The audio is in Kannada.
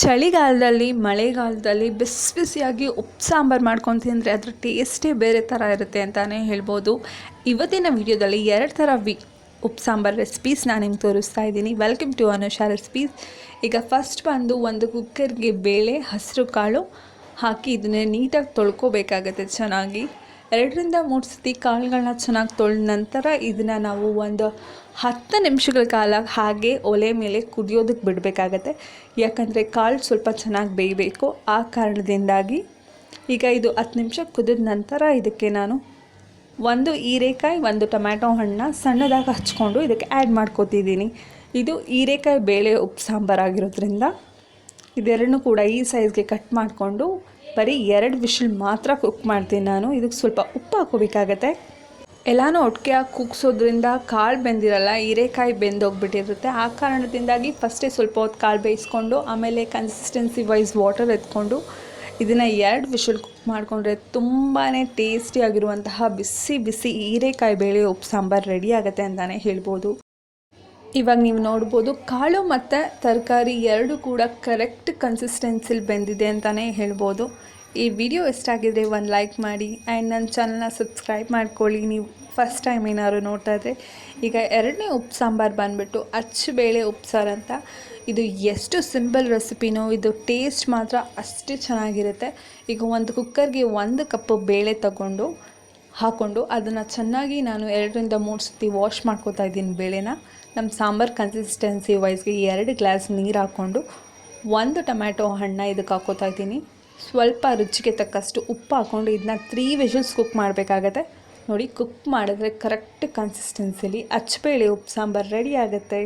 ಚಳಿಗಾಲದಲ್ಲಿ, ಮಳೆಗಾಲದಲ್ಲಿ ಬಿಸಿ ಬಿಸಿಯಾಗಿ ಉಪ್ಪು ಸಾಂಬಾರು ಮಾಡ್ಕೊಂಡು ತಿಂದರೆ ಅದರ ಟೇಸ್ಟೇ ಬೇರೆ ಥರ ಇರುತ್ತೆ ಅಂತಲೇ ಹೇಳ್ಬೋದು. ಇವತ್ತಿನ ವಿಡಿಯೋದಲ್ಲಿ ಎರಡು ಥರ ವಿ, ಉಪ್ಪು ಸಾಂಬಾರು ರೆಸಿಪೀಸ್ ನಾನು ನಿಮ್ಗೆ ತೋರಿಸ್ತಾ ಇದ್ದೀನಿ. ವೆಲ್ಕಮ್ ಟು ಅನುಷಾ ರೆಸಿಪೀಸ್ ಈಗ ಫಸ್ಟ್ ಬಂದು ಒಂದು ಕುಕ್ಕರ್ಗೆ ಬೇಳೆ, ಹಸಿರು ಕಾಳು ಹಾಕಿ ಇದನ್ನೇ ನೀಟಾಗಿ ತೊಳ್ಕೊಬೇಕಾಗತ್ತೆ ಚೆನ್ನಾಗಿ. ಎರಡರಿಂದ ಮೂರು ಸತಿ ಕಾಳುಗಳನ್ನ ಚೆನ್ನಾಗಿ ತೊಳೆದ ನಂತರ ಇದನ್ನು ನಾವು ಒಂದು ಹತ್ತು ನಿಮಿಷಗಳ ಕಾಲ ಹಾಗೆ ಒಲೆ ಮೇಲೆ ಕುದಿಯೋದಕ್ಕೆ ಬಿಡಬೇಕಾಗತ್ತೆ. ಯಾಕಂದರೆ ಕಾಳು ಸ್ವಲ್ಪ ಚೆನ್ನಾಗಿ ಬೇಯಬೇಕು. ಆ ಕಾರಣದಿಂದಾಗಿ ಈಗ ಇದು ಹತ್ತು ನಿಮಿಷ ಕುದಿದ ನಂತರ ಇದಕ್ಕೆ ನಾನು ಒಂದು ಹೀರೆಕಾಯಿ, ಒಂದು ಟೊಮ್ಯಾಟೊ ಹಣ್ಣನ್ನ ಸಣ್ಣದಾಗಿ ಹಚ್ಕೊಂಡು ಇದಕ್ಕೆ ಆ್ಯಡ್ ಮಾಡ್ಕೋತಿದ್ದೀನಿ. ಇದು ಹೀರೆಕಾಯಿ ಬೇಳೆ ಉಪ್ಪು ಸಾಂಬಾರಾಗಿರೋದ್ರಿಂದ ಇದೆರಡನ್ನೂ ಕೂಡ ಈ ಸೈಜ್ಗೆ ಕಟ್ ಮಾಡಿಕೊಂಡು ಬರೀ ಎರಡು ವಿಷಲ್ ಮಾತ್ರ ಕುಕ್ ಮಾಡ್ತೀನಿ ನಾನು. ಇದಕ್ಕೆ ಸ್ವಲ್ಪ ಉಪ್ಪು ಹಾಕೋಬೇಕಾಗತ್ತೆ ಎಲ್ಲನೂ ಒಟ್ಟಿಗೆ ಕುಗ್ಸೋದ್ರಿಂದ ಕಾಳು ಬೆಂದಿರಲ್ಲ, ಹೀರೆಕಾಯಿ ಬೆಂದೋಗ್ಬಿಟ್ಟಿರುತ್ತೆ. ಆ ಕಾರಣದಿಂದಾಗಿ ಫಸ್ಟೇ ಸ್ವಲ್ಪ ಹೊತ್ತು ಕಾಳು ಬೇಯಿಸ್ಕೊಂಡು, ಆಮೇಲೆ ಕನ್ಸಿಸ್ಟೆನ್ಸಿ ವೈಸ್ ವಾಟರ್ ಎತ್ಕೊಂಡು ಇದನ್ನು ಎರಡು ವಿಷಲ್ ಕುಕ್ ಮಾಡಿಕೊಂಡ್ರೆ ತುಂಬಾ ಟೇಸ್ಟಿಯಾಗಿರುವಂತಹ ಬಿಸಿ ಬಿಸಿ ಹೀರೆಕಾಯಿ ಬೇಳೆ ಉಪ್ಪು ಸಾಂಬಾರು ರೆಡಿ ಆಗುತ್ತೆ ಅಂತಲೇ ಹೇಳ್ಬೋದು. ಇವಾಗ ನೀವು ನೋಡ್ಬೋದು ಕಾಳು ಮತ್ತು ತರಕಾರಿ ಎರಡು ಕೂಡ ಕರೆಕ್ಟ್ ಕನ್ಸಿಸ್ಟೆನ್ಸಿಲಿ ಬೆಂದಿದೆ ಅಂತಲೇ ಹೇಳ್ಬೋದು. ಈ ವಿಡಿಯೋ ಇಷ್ಟಾಗಿದ್ರೆ ಒಂದು ಲೈಕ್ ಮಾಡಿ ಆ್ಯಂಡ್ ನನ್ನ ಚಾನಲ್ನ ಸಬ್ಸ್ಕ್ರೈಬ್ ಮಾಡ್ಕೊಳ್ಳಿ. ನೀವು ಫಸ್ಟ್ ಟೈಮ್ ಏನಾದ್ರು ನೋಡ್ತಾ ಇದ್ದರೆ ಈಗ ಎರಡನೇ ಉಪ್ಪು ಸಾಂಬಾರು ಬಂದುಬಿಟ್ಟು ಅಚ್ಚಬೇಳೆ ಉಪ್ಪು ಸಾರು ಅಂತ. ಇದು ಎಷ್ಟು ಸಿಂಪಲ್ ರೆಸಿಪಿನೋ ಇದು ಟೇಸ್ಟ್ ಮಾತ್ರ ಅಷ್ಟೇ ಚೆನ್ನಾಗಿರುತ್ತೆ. ಈಗ ಒಂದು ಕುಕ್ಕರ್ಗೆ ಒಂದು ಕಪ್ಪು ಬೇಳೆ ತಗೊಂಡು ಹಾಕ್ಕೊಂಡು ಅದನ್ನು ಚೆನ್ನಾಗಿ ನಾನು ಎರಡರಿಂದ ಮೂರು ಸತಿ ವಾಶ್ ಮಾಡ್ಕೋತಾ ಇದ್ದೀನಿ ಬೇಳೆನ. ನಮ್ಮ ಸಾಂಬಾರು ಕನ್ಸಿಸ್ಟೆನ್ಸಿ ವೈಸ್ಗೆ ಎರಡು ಗ್ಲಾಸ್ ನೀರು ಹಾಕ್ಕೊಂಡು ಒಂದು ಟೊಮ್ಯಾಟೊ ಹಣ್ಣ ಇದಕ್ಕೆ ಹಾಕೋತಾ ಇದ್ದೀನಿ. ಸ್ವಲ್ಪ ರುಚಿಗೆ ತಕ್ಕಷ್ಟು ಉಪ್ಪು ಹಾಕ್ಕೊಂಡು ಇದನ್ನ ತ್ರೀ ವಿಷಲ್ಸ್ ಕುಕ್ ಮಾಡಬೇಕಾಗತ್ತೆ. ನೋಡಿ ಕುಕ್ ಮಾಡಿದ್ರೆ ಕರೆಕ್ಟ್ ಕನ್ಸಿಸ್ಟೆನ್ಸಿಲಿ ಅಚ್ಚಬೇಳೆ ಉಪ್ಪು ಸಾಂಬಾರು ರೆಡಿ ಆಗುತ್ತೆ.